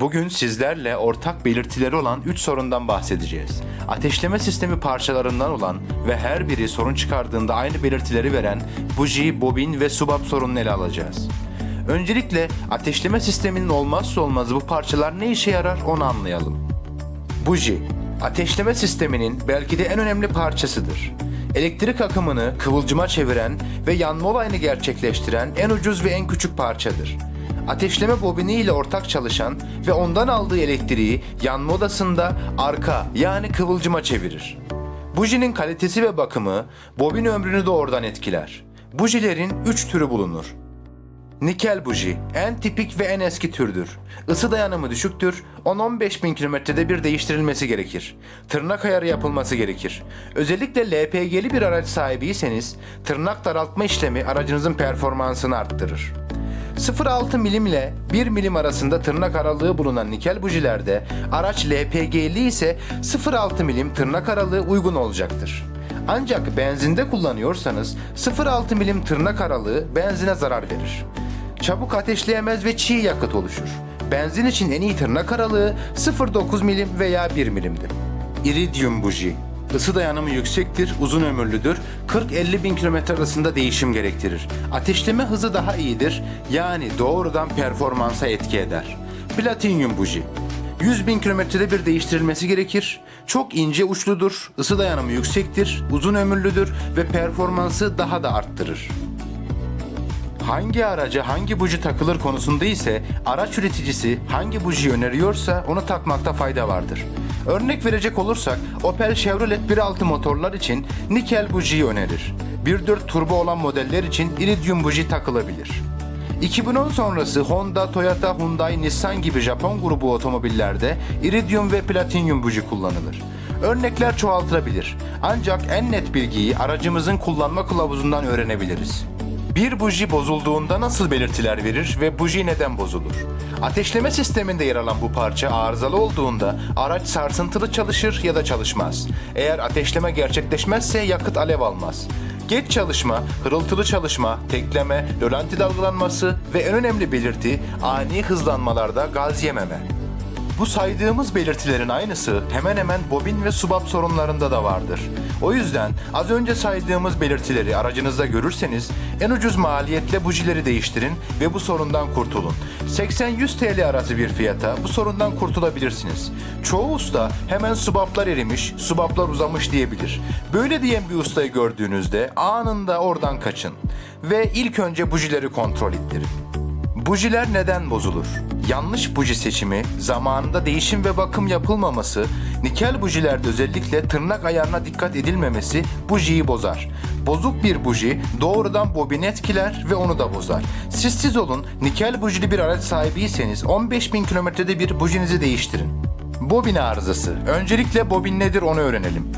Bugün sizlerle ortak belirtileri olan 3 sorundan bahsedeceğiz. Ateşleme sistemi parçalarından olan ve her biri sorun çıkardığında aynı belirtileri veren buji, bobin ve subap sorununu ele alacağız. Öncelikle ateşleme sisteminin olmazsa olmazı bu parçalar ne işe yarar onu anlayalım. Buji, ateşleme sisteminin belki de en önemli parçasıdır. Elektrik akımını kıvılcıma çeviren ve yanma olayını gerçekleştiren en ucuz ve en küçük parçadır. Ateşleme bobini ile ortak çalışan ve ondan aldığı elektriği yanma odasında arka yani kıvılcıma çevirir. Bujinin kalitesi ve bakımı bobin ömrünü doğrudan etkiler. Bujilerin 3 türü bulunur. Nikel buji en tipik ve en eski türdür. Isı dayanımı düşüktür. 10-15 bin kilometrede bir değiştirilmesi gerekir. Tırnak ayarı yapılması gerekir. Özellikle LPG'li bir araç sahibiyseniz tırnak daraltma işlemi aracınızın performansını arttırır. 0.6 milim ile 1 milim arasında tırnak aralığı bulunan nikel bujilerde araç LPG'li ise 0.6 milim tırnak aralığı uygun olacaktır. Ancak benzinde kullanıyorsanız 0.6 milim tırnak aralığı benzine zarar verir. Çabuk ateşleyemez ve çiğ yakıt oluşur. Benzin için en iyi tırnak aralığı 0.9 milim veya 1 milimdir. İridium buji Isı dayanımı yüksektir, uzun ömürlüdür, 40-50 bin kilometre arasında değişim gerektirir. Ateşleme hızı daha iyidir, yani doğrudan performansa etki eder. Platinyum buji 100 bin kilometrede bir değiştirilmesi gerekir. Çok ince uçludur, ısı dayanımı yüksektir, uzun ömürlüdür ve performansı daha da arttırır. Hangi araca hangi buji takılır konusunda ise araç üreticisi hangi bujiyi öneriyorsa onu takmakta fayda vardır. Örnek verecek olursak Opel Chevrolet 1.6 motorlar için nikel bujiyi önerir. 1.4 turbo olan modeller için iridium buji takılabilir. 2010 sonrası Honda, Toyota, Hyundai, Nissan gibi Japon grubu otomobillerde iridium ve platinyum buji kullanılır. Örnekler çoğaltılabilir. Ancak en net bilgiyi aracımızın kullanma kılavuzundan öğrenebiliriz. Bir buji bozulduğunda nasıl belirtiler verir ve buji neden bozulur? Ateşleme sisteminde yer alan bu parça arızalı olduğunda araç sarsıntılı çalışır ya da çalışmaz. Eğer ateşleme gerçekleşmezse yakıt alev almaz. Geç çalışma, hırıltılı çalışma, tekleme, rölanti dalgalanması ve en önemli belirti ani hızlanmalarda gaz yememe. Bu saydığımız belirtilerin aynısı hemen hemen bobin ve subap sorunlarında da vardır. O yüzden az önce saydığımız belirtileri aracınızda görürseniz en ucuz maliyetle bujileri değiştirin ve bu sorundan kurtulun. 80-100 TL arası bir fiyata bu sorundan kurtulabilirsiniz. Çoğu usta hemen subaplar erimiş, subaplar uzamış diyebilir. Böyle diyen bir ustayı gördüğünüzde anında oradan kaçın ve ilk önce bujileri kontrol ettirin. Bujiler neden bozulur? Yanlış buji seçimi, zamanında değişim ve bakım yapılmaması, nikel bujilerde özellikle tırnak ayarına dikkat edilmemesi bujiyi bozar. Bozuk bir buji doğrudan bobini etkiler ve onu da bozar. Siz siz olun, nikel bujili bir araç sahibiyseniz 15 bin kilometrede bir bujinizi değiştirin. Bobin arızası. Öncelikle bobin nedir onu öğrenelim.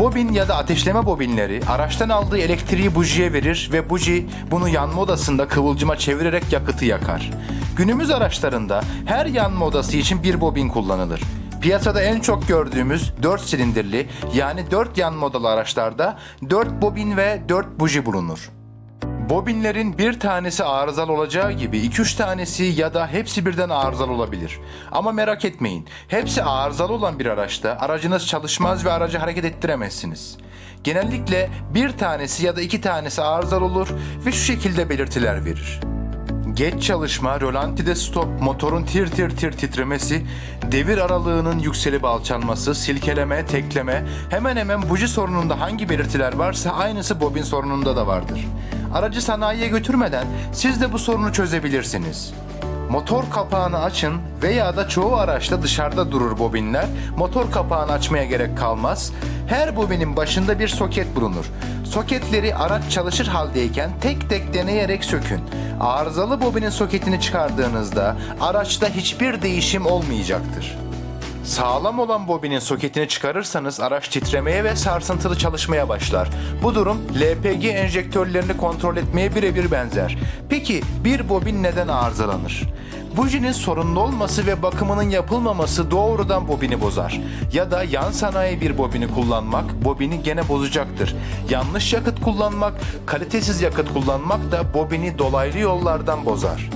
Bobin ya da ateşleme bobinleri araçtan aldığı elektriği bujiye verir ve buji bunu yanma odasında kıvılcıma çevirerek yakıtı yakar. Günümüz araçlarında her yanma odası için bir bobin kullanılır. Piyasada en çok gördüğümüz 4 silindirli yani 4 yanma odalı araçlarda 4 bobin ve 4 buji bulunur. Bobinlerin bir tanesi arızalı olacağı gibi 2-3 tanesi ya da hepsi birden arızalı olabilir. Ama merak etmeyin, hepsi arızalı olan bir araçta aracınız çalışmaz ve aracı hareket ettiremezsiniz. Genellikle bir tanesi ya da iki tanesi arızalı olur ve şu şekilde belirtiler verir. Geç çalışma, rölantide stop, motorun tir tir tir titremesi, devir aralığının yükselip alçalması, silkeleme, tekleme, hemen hemen buji sorununda hangi belirtiler varsa aynısı bobin sorununda da vardır. Aracı sanayiye götürmeden siz de bu sorunu çözebilirsiniz. Motor kapağını açın veya da çoğu araçta dışarıda durur bobinler. Motor kapağını açmaya gerek kalmaz. Her bobinin başında bir soket bulunur. Soketleri araç çalışır haldeyken tek tek deneyerek sökün. Arızalı bobinin soketini çıkardığınızda araçta hiçbir değişim olmayacaktır. Sağlam olan bobinin soketini çıkarırsanız araç titremeye ve sarsıntılı çalışmaya başlar. Bu durum LPG enjektörlerini kontrol etmeye birebir benzer. Peki bir bobin neden arızalanır? Bujinin sorunlu olması ve bakımının yapılmaması doğrudan bobini bozar. Ya da yan sanayi bir bobini kullanmak bobini gene bozacaktır. Yanlış yakıt kullanmak, kalitesiz yakıt kullanmak da bobini dolaylı yollardan bozar.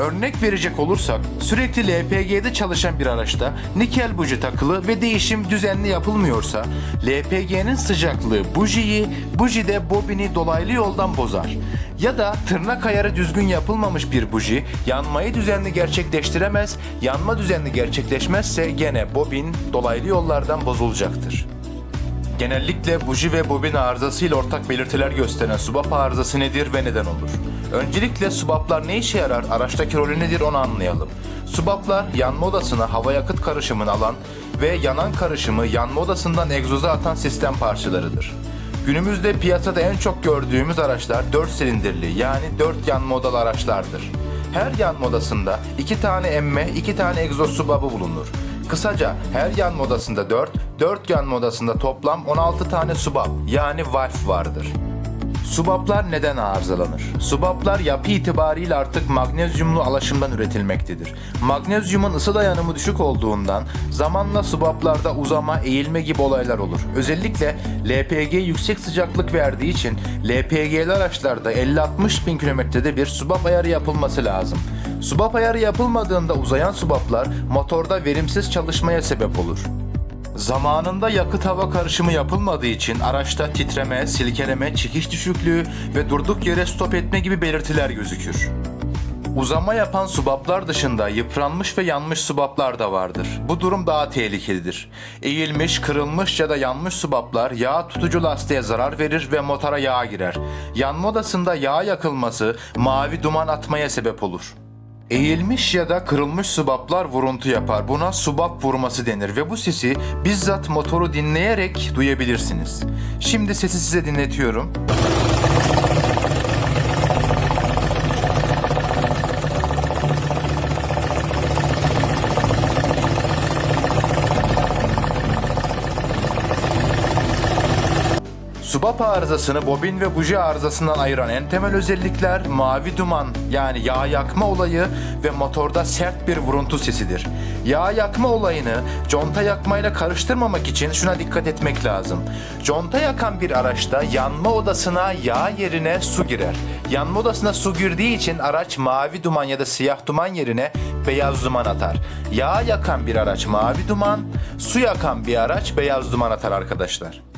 Örnek verecek olursak sürekli LPG'de çalışan bir araçta nikel buji takılı ve değişim düzenli yapılmıyorsa LPG'nin sıcaklığı bujiyi, buji de bobini dolaylı yoldan bozar. Ya da tırnak ayarı düzgün yapılmamış bir buji yanmayı düzenli gerçekleştiremez, yanma düzenli gerçekleşmezse gene bobin dolaylı yollardan bozulacaktır. Genellikle buji ve bobin arızası ile ortak belirtiler gösteren subap arızası nedir ve neden olur? Öncelikle subaplar ne işe yarar, araçtaki rolü nedir onu anlayalım. Subaplar yanma odasına hava yakıt karışımını alan ve yanan karışımı yanma odasından egzoza atan sistem parçalarıdır. Günümüzde piyasada en çok gördüğümüz araçlar 4 silindirli yani 4 yanma odalı araçlardır. Her yanma odasında 2 tane emme, 2 tane egzoz subabı bulunur. Kısaca her yanma odasında 4, 4 yanma odasında toplam 16 tane subap yani valf vardır. Subaplar neden arızalanır? Subaplar yapı itibariyle artık magnezyumlu alaşımdan üretilmektedir. Magnezyumun ısı dayanımı düşük olduğundan zamanla subaplarda uzama, eğilme gibi olaylar olur. Özellikle LPG yüksek sıcaklık verdiği için LPG'li araçlarda 50-60 bin kilometrede bir subap ayarı yapılması lazım. Subap ayarı yapılmadığında uzayan subaplar motorda verimsiz çalışmaya sebep olur. Zamanında yakıt hava karışımı yapılmadığı için araçta titreme, silkeleme, çekiş düşüklüğü ve durduk yere stop etme gibi belirtiler gözükür. Uzama yapan subaplar dışında yıpranmış ve yanmış subaplar da vardır. Bu durum daha tehlikelidir. Eğilmiş, kırılmış ya da yanmış subaplar yağ tutucu lastiğe zarar verir ve motora yağ girer. Yanma odasında yağ yakılması mavi duman atmaya sebep olur. Eğilmiş ya da kırılmış subaplar vuruntu yapar. Buna subap vurması denir ve bu sesi bizzat motoru dinleyerek duyabilirsiniz. Şimdi sesi size dinletiyorum. Subap arızasını bobin ve buji arızasından ayıran en temel özellikler mavi duman yani yağ yakma olayı ve motorda sert bir vuruntu sesidir. Yağ yakma olayını conta yakmayla karıştırmamak için şuna dikkat etmek lazım. Conta yakan bir araçta yanma odasına yağ yerine su girer. Yanma odasına su girdiği için araç mavi duman ya da siyah duman yerine beyaz duman atar. Yağ yakan bir araç mavi duman, su yakan bir araç beyaz duman atar arkadaşlar.